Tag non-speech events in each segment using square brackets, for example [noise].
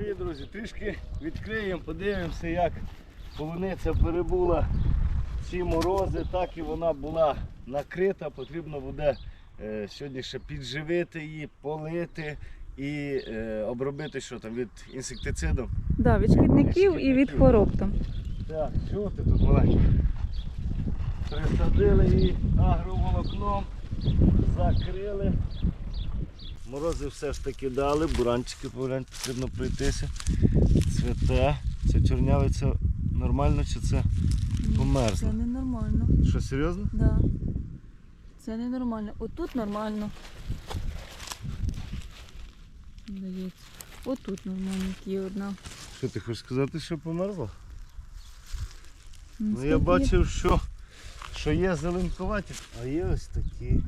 Привіт, друзі! Трішки відкриємо, подивимося, як полуниця перебула ці морози, так і вона була накрита. Потрібно буде е, сьогодні ще підживити її, полити і е, обробити що там від інсектицидів. Да, від шкідників і від хвороб там. Так, що ти тут маленька? Присадили її агроволокном, закрили. Морози все ж таки дали, буранчики поглянь, потрібно пройтися. Цвете. Це чорнявиця нормально чи це померзло? Це ненормально. Що, серйозно? Да. Це ненормально. Отут нормально. Здається. Отут нормально є одна. Що ти хочеш сказати, що померзла? Ну скільки я бачив, що, що є зеленкуваті, а є ось такі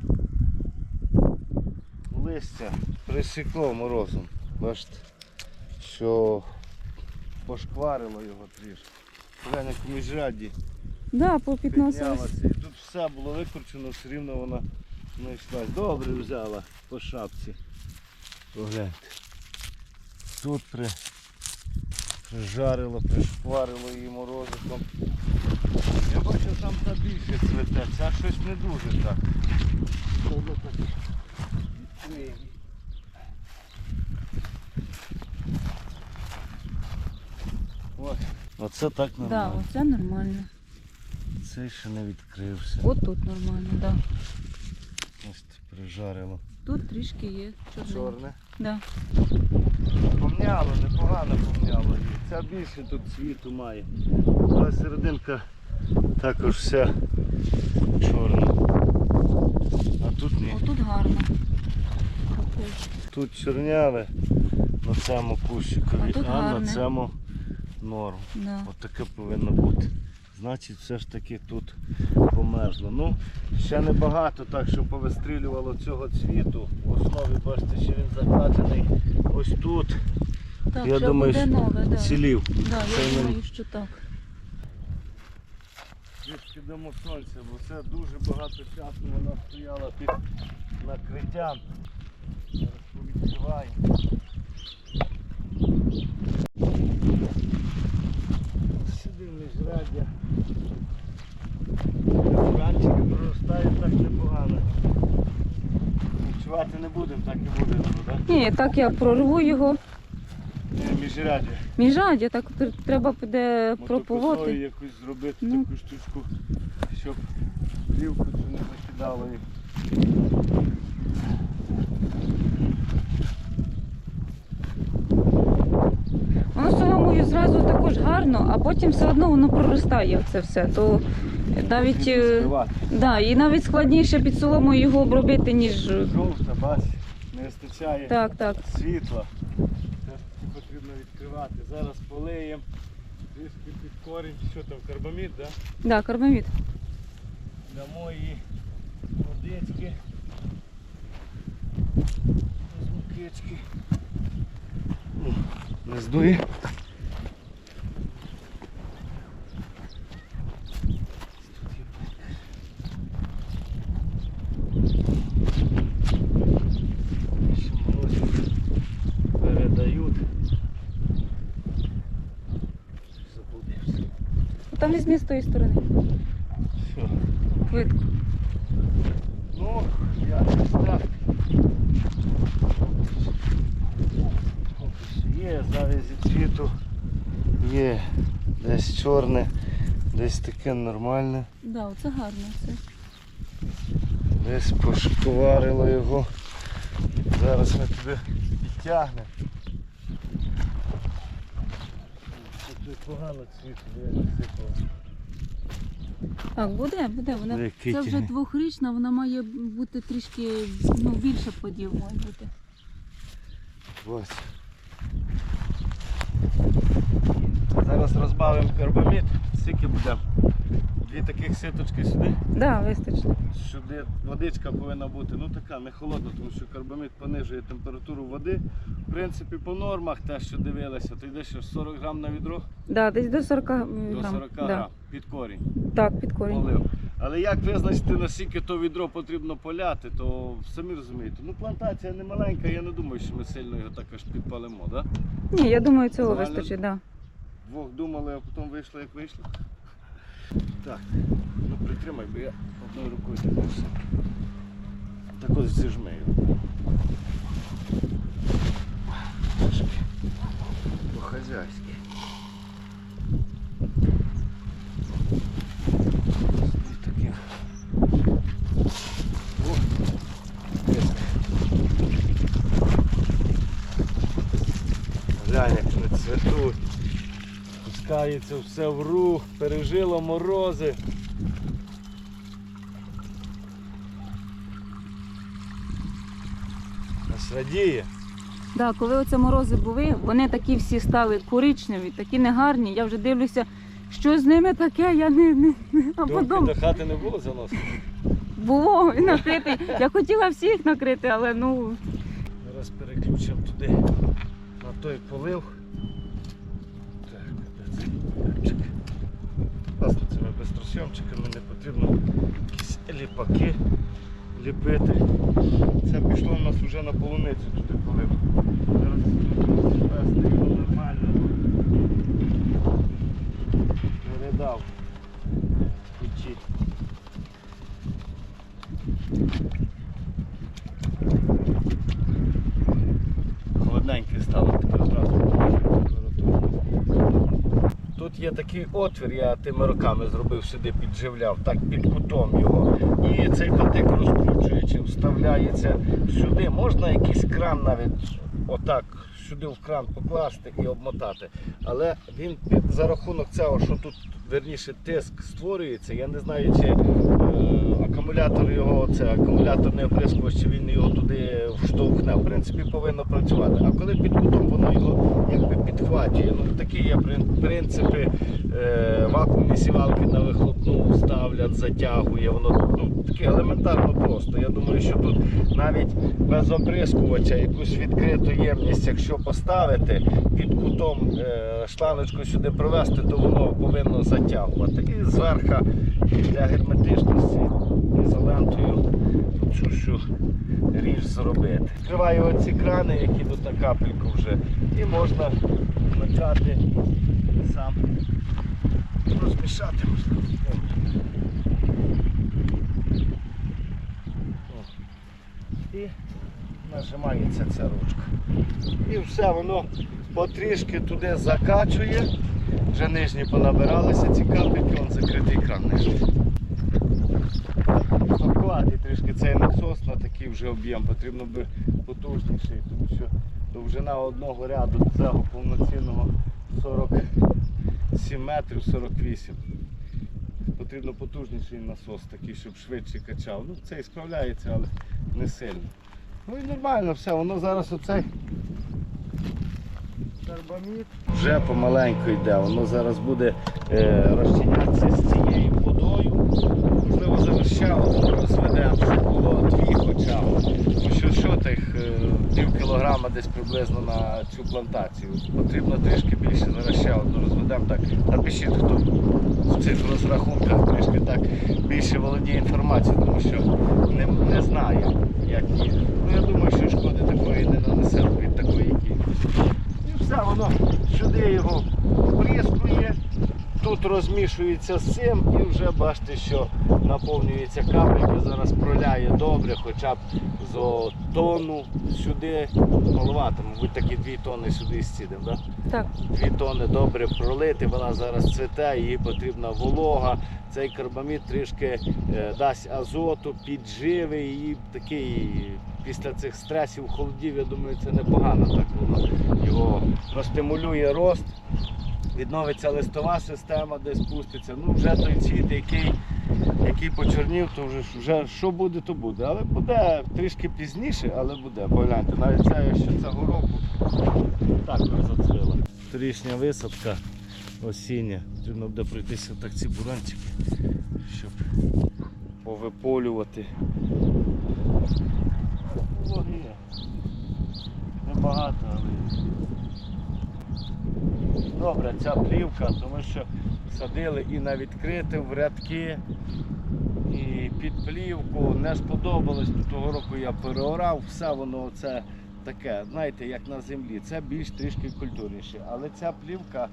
листя присікло морозом. Бачите, що пошкварило його трішки. Глянь, як у міжряді Да, піднялося. І тут все було викручено, все рівно вона знайшлась. Добре взяла по шапці. Погляньте. Тут при... прижарило, пришкварило її морозиком. Я бачу, там та більше цвете, ця щось не дуже так. Воно так відкриє. Ось, оце так Да, оце нормально. Цей ще не відкрився. Отут нормально, да. Ось прижарило. Тут трішки є чорне. Чорне. Да. Помняло, непогано помняло. Ця більше тут цвіту має. Та серединка також вся чорна. А тут ні. Отут гарно. Тут чорняве на цьому кущику, А а на цьому норм. Да. От таке повинно бути. Значить, все ж таки тут померзло. Ну, ще небагато так, що повистрілювало цього цвіту. В основі, бачите, що він закладений ось тут. Так, Я думаю, буде нове, да. Цілів. Да, я думаю, що так. Трішки дамо сонця, бо це дуже багато часу вона стояла під накриттям. Зараз повідкриваємо. Сюди міжряддя. Ранчики проростають так непогано. Відчувати не будемо, так і буде, так? Ні, так я прорву його. Ні, Міжряддя. Міжадя, так треба буде прополоти. якусь зробити Ну. таку штучку, щоб плівку цю не закидало. Воно соломою зразу також гарно, а потім все одно воно проростає це все. То навіть, е, да, і навіть складніше під соломою його обробити, ніж. Жовта, бач, не вистачає Так, так. світла. Це потрібно відкривати. Зараз полиємо. Трішки під корінь. Що там, карбамід, так? Да? Да, карбамід. Дамо її водички. З мукички. Ну, Не здує. Ще морозів передають. Заблудився. Там візьми з тої сторони. Все. Плитку. Ну, я не так. Є завязі цвіту, є десь чорне, десь таке нормальне, Да, оце гарно. Це. десь пошкварило його. Зараз ми тебе підтягнемо. Тут погано цвіт, де я насипав. Так, буде, буде. Вона це вже двохрічна, вона має бути трішки ну, більше подів має бути. Ось. Зараз розбавимо карбамід. Скільки буде? Дві таких ситочки сюди. Да, вистачить. Сюди водичка повинна бути, ну така не холодна, тому що карбамід понижує температуру води. В принципі, по нормах те, що дивилися, то йде ще 40 грам на відро Да, десь до 40 до грам. 40 да. грам під корінь. Так, під корінь. Полив. Але як визначити, наскільки то відро потрібно поляти, то самі розумієте. Ну плантація не маленька, я не думаю, що ми сильно його так аж підпалимо, да? Ні, я думаю, цього Нормально? вистачить, так. Двох думали, а потім вийшло, як вийшло. Так, ну притримай, бо я одною рукою тягнувся. Так ось зіжми його. По-хазяйськи. Ось таких. О, тиск. Глянь, як вони цвітуть. Пускається все в рух, пережило морози. Аж радіє. Да, коли оце морози були, вони такі всі стали коричневі, такі негарні. Я вже дивлюся, що з ними таке, я не, не, не. а Думки потім до хати не було заносити. було накрити. Я хотіла всіх накрити, але ну Зараз переключимо туди на той полив. Так, де цей ліпчик? Власне, безтросйомчиками не потрібно якісь ліпаки ліпити. Це пішло у нас вже на полуницю туди полив. Зараз тут його нормально. Передав. Включить. Холодненький стало тепер одразу температуру. Тут є такий отвір, я тими роками зробив сюди, підживляв, так під кутом його. І цей патик розкручуючи, вставляється сюди. Можна якийсь кран навіть отак сюди в кран покласти і обмотати. Але він за рахунок цього, що тут верніше тиск створюється, я не знаю, чи е, акумулятор його, це акумуляторний оприскувач, чи він його туди вштовхне. В принципі, повинно працювати. А коли під кутом воно його якби підхвачує. Ну такі є принципи. Е, вакуумні сівалки на вихлопну ставлять, затягує. Воно ну, таке елементарно просто. Я думаю, що тут навіть без оприскувача якусь відкриту ємність, якщо поставити під кутом е, шланочку сюди провести, то воно повинно затягувати. І зверху для герметичності ізолентою цю всю ріж зробити. Відкриваю оці крани, які тут на капельку вже, і можна вмикати сам. Розмішати можна. І нажимається ця ручка. І все, воно потрішки туди закачує. Вже нижні понабиралися ці капельки, он закритий кран нижній. Слабкуватий трішки цей насос на такий вже об'єм, потрібно би потужніший, тому що довжина одного ряду цього повноцінного 47 метрів 48. Потрібно потужніший насос такий, щоб швидше качав. Ну, цей справляється, але не сильно. Ну і нормально все, воно зараз оцей вже помаленьку йде, воно зараз буде е, розчинятися з цією водою. Можливо, одну розведемо, щоб було дві хоча б. Тому що що тих е, пів кілограма десь приблизно на цю плантацію. Потрібно трішки більше. Зараз ще розведемо. Так, напишіть, хто в цих розрахунках трішки так більше володіє інформацією, тому що не, не знає, як є. Ну я думаю, що шкоди такої не нанесе від такої кількості. Все, воно сюди його вприскує, тут розмішується з цим і вже бачите, що наповнюється капелька, зараз проляє добре, хоча б зо тонну сюди малувати, мабуть, такі дві тонни сюди зцідемо. Да? так. Дві тонни добре пролити, вона зараз цвіте, їй потрібна волога. Цей карбамід трішки е, дасть азоту, підживе і такий після цих стресів, холодів, я думаю, це непогано. Так воно його простимулює рост, відновиться листова система, де спуститься. Ну вже той цвіт, який, який почорнів, то вже, вже що буде, то буде. Але буде трішки пізніше, але буде. Погляньте, навіть це ще цього року також зацвіла. Торішня висадка осіння. Потрібно буде пройтися так ці буранчики, щоб повиполювати. Небагато, але. Добре, ця плівка, тому що садили і на відкрите в рядки. під плівку, не сподобалось. Того року я переорав, все воно це таке, знаєте, як на землі. Це більш трішки культурніше. Але ця плівка,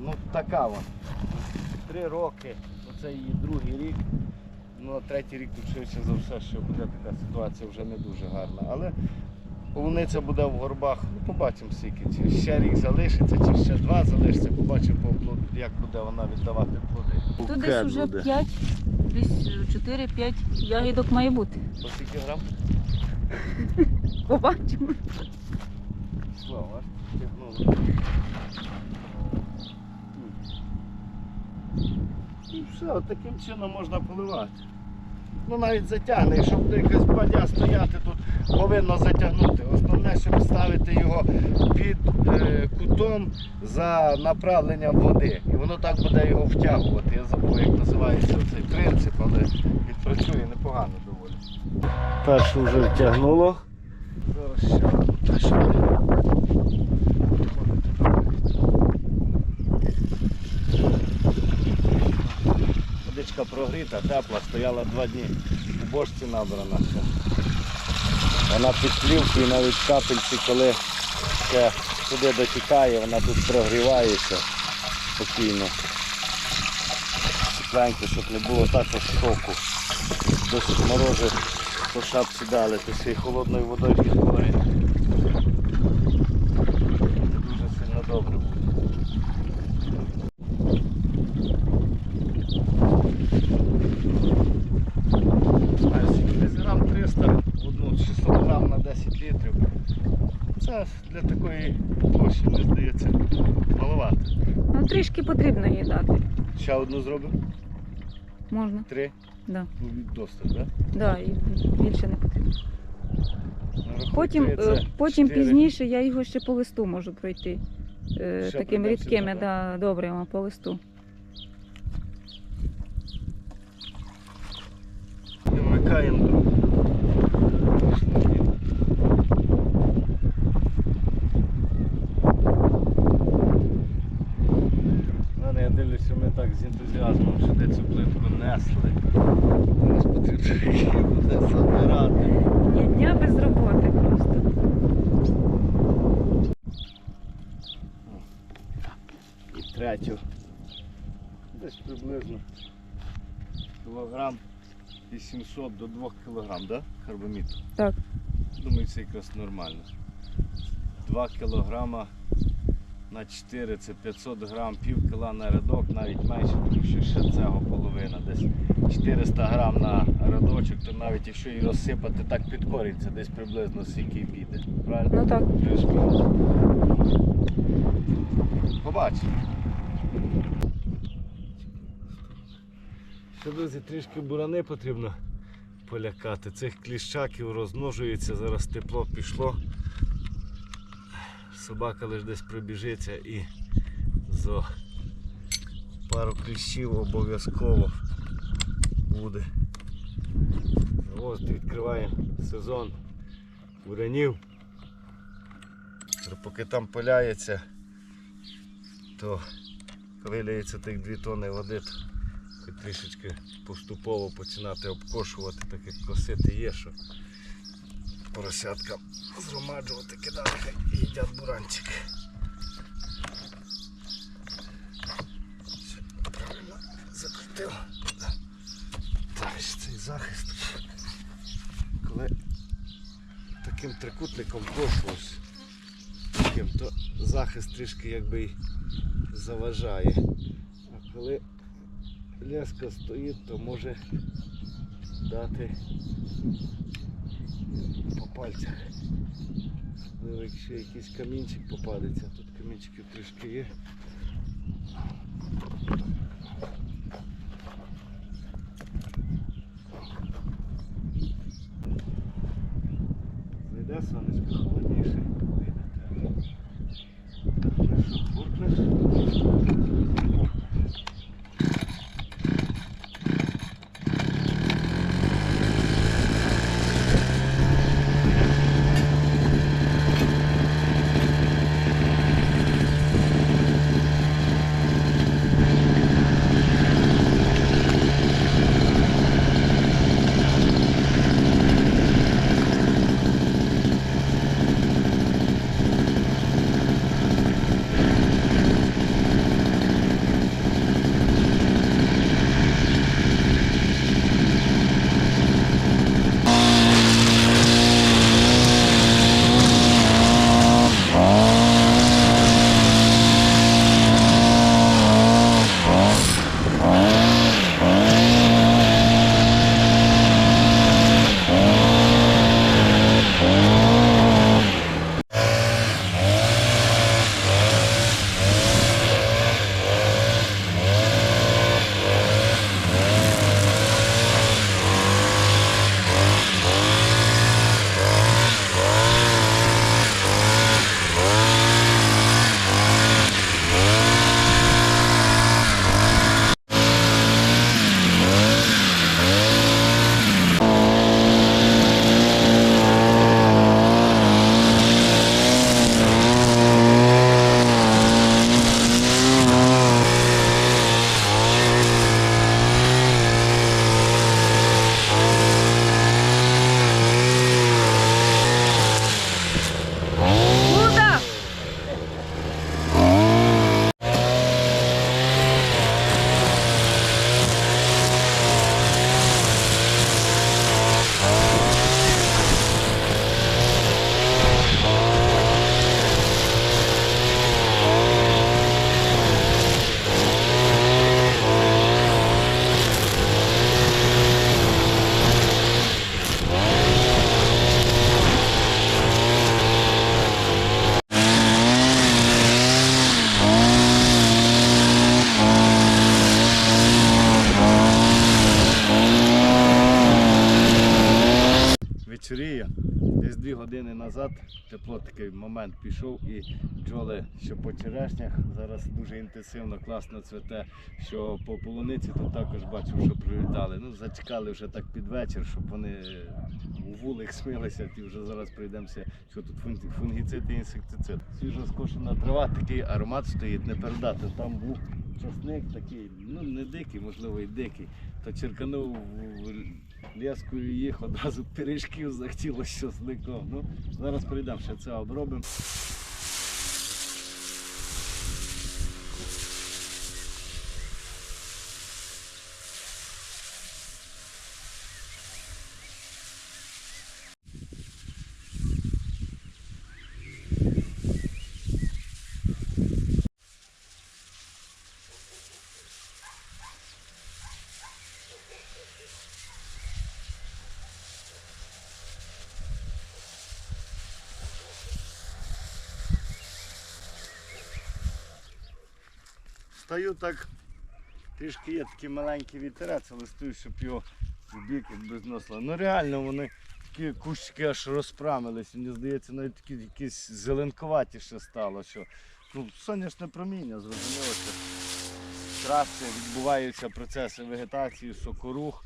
ну така вона. Три роки, оце її другий рік. Ну, третій рік тут швидше за все, що буде така ситуація вже не дуже гарна. Але полуниця буде в горбах, ну побачимо скільки. Чи ще рік залишиться, чи ще два залишиться, побачимо по плоду, як буде вона віддавати плоди. Тут десь вже 5, десь 4-5 ягідок має бути. По скільки грам? [laughs] Побачимо. Слава, тягнуло. І все, таким чином можна поливати. Ну навіть затягне, якщо буде якась бадя стояти, тут повинно затягнути. Основне, щоб ставити його під е, кутом за направленням води. І воно так буде його втягувати. Я забув, як називається цей принцип, але відпрацює непогано доволі. Першу вже втягнуло. Зараз ще одну теж. Водичка прогріта, тепла, стояла два дні. У бошці набрана. Вона під плівкою, навіть капельці, коли ще туди дотікає, вона тут прогрівається спокійно. Тепленько, щоб не було також шоку. Досить морози по шапці дали, то й холодною водою підгорить. Дуже сильно добре буде. знаю, скільки десь грам 300, одну 600 грам на 10 літрів. Це для такої площі, мені здається, маловато. Ну трішки потрібно їй дати. Ще одну зробимо? Можна. Три? Да. Ну, достатньо, так? Да, і більше не потрібно. Потім, е, потім пізніше я його ще по листу можу пройти. Е, Ще такими рідкими, сюди, да, добрими по листу. Вимикаємо другу. Мене я дивлюся, ми так з ентузіазмом сюди цю плитку несли. Зараз потрібно її буде забирати. Ні дня без роботи просто. І третю. Десь приблизно кілограм 800 до 2 кілограм, да? Карбаміту? Так. Думаю, це якраз нормально. 2 кілограма на 4 це 500 грам, пів кіла на рядок, навіть менше, тому що ще цього половина. Десь 400 грам на рядочок, то навіть якщо її розсипати так під корінь, це десь приблизно скільки піде. Правильно? Ну так. Побачимо. Ще, друзі, трішки бурани потрібно полякати. Цих кліщаків розмножується, зараз тепло пішло. Собака лише десь пробіжиться і за пару кліщів обов'язково буде. Ось відкриваємо сезон буранів. Поки там пиляється, то коли ліється тих 2 тони води, трішечки поступово починати обкошувати, так як косити є, що поросятка згромаджувати, кидати хай їдять буранчик. Все, правильно закрутив. Так, цей захист. Коли таким трикутником кошу, таким, то захист трішки якби й заважає. А коли леска стоїть, то може дати по пальцях. Особливо, якщо якийсь камінчик попадеться, тут камінчиків трішки є. Назад тепло такий момент пішов і бджоли, що по черешнях зараз дуже інтенсивно, класно цвете. Що по полуниці тут також бачу, що прилітали. Ну, зачекали вже так під вечір, щоб вони у вулик смилися, і вже зараз прийдемося, що тут фунг- фунгіцид і інсектицид. Свіжо скошена трава, такий аромат стоїть, не передати. Там був часник такий, ну не дикий, можливо, і дикий. То черканув лескою їх, одразу пиріжків захотілося з зникло. Ну, зараз прийдемо, ще це обробимо. Стаю так, трішки є такий маленький вітерець, але стою, щоб його в бік зносило. Ну реально вони такі кущики аж розпрамились. Мені здається, навіть такі якісь зеленкуватіше стало. Що, ну, сонячне проміння, зрозуміло, що краще відбуваються процеси вегетації, сокорух.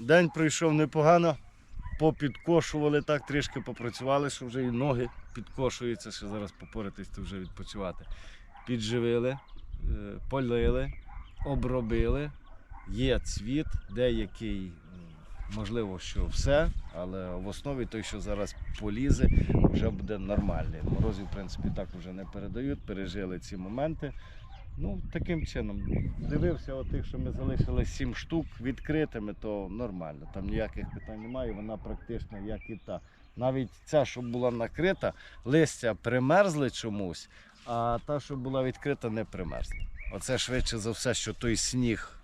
День пройшов непогано, попідкошували так, трішки попрацювали, що вже і ноги підкошуються, що зараз попоритись, то вже відпочивати. Підживили, е, полили, обробили. Є цвіт, деякий, можливо, що все, але в основі той, що зараз полізе, вже буде нормальний. Морозів, в принципі, так вже не передають, пережили ці моменти. Ну, таким чином, дивився отих, що ми залишили 7 штук відкритими, то нормально. Там ніяких питань немає, вона практично як і та. Навіть ця, що була накрита, листя примерзли чомусь, а та, що була відкрита, не примерзла. Оце швидше за все, що той сніг,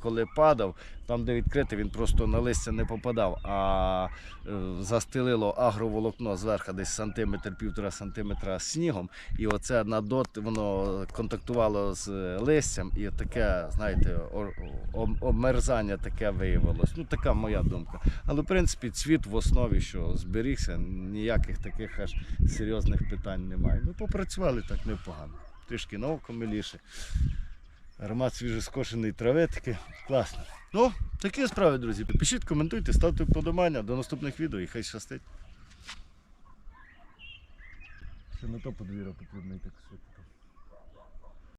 коли падав, там, де відкритий, він просто на листя не попадав, а е, застелило агроволокно зверху десь сантиметр, півтора сантиметра снігом. І оце на дот воно контактувало з листям, і таке, знаєте, обмерзання таке виявилось. Ну, така моя думка. Але в принципі цвіт в основі, що зберігся, ніяких таких аж серйозних питань немає. Ну, попрацювали так непогано. Трішки на миліше. Аромат свіжоскошеної трави таке класно. Ну, такі справи, друзі. Пишіть, коментуйте, ставте вподобання. До наступних відео і хай щастить. Ще на то подвір'я потрібно йти косити.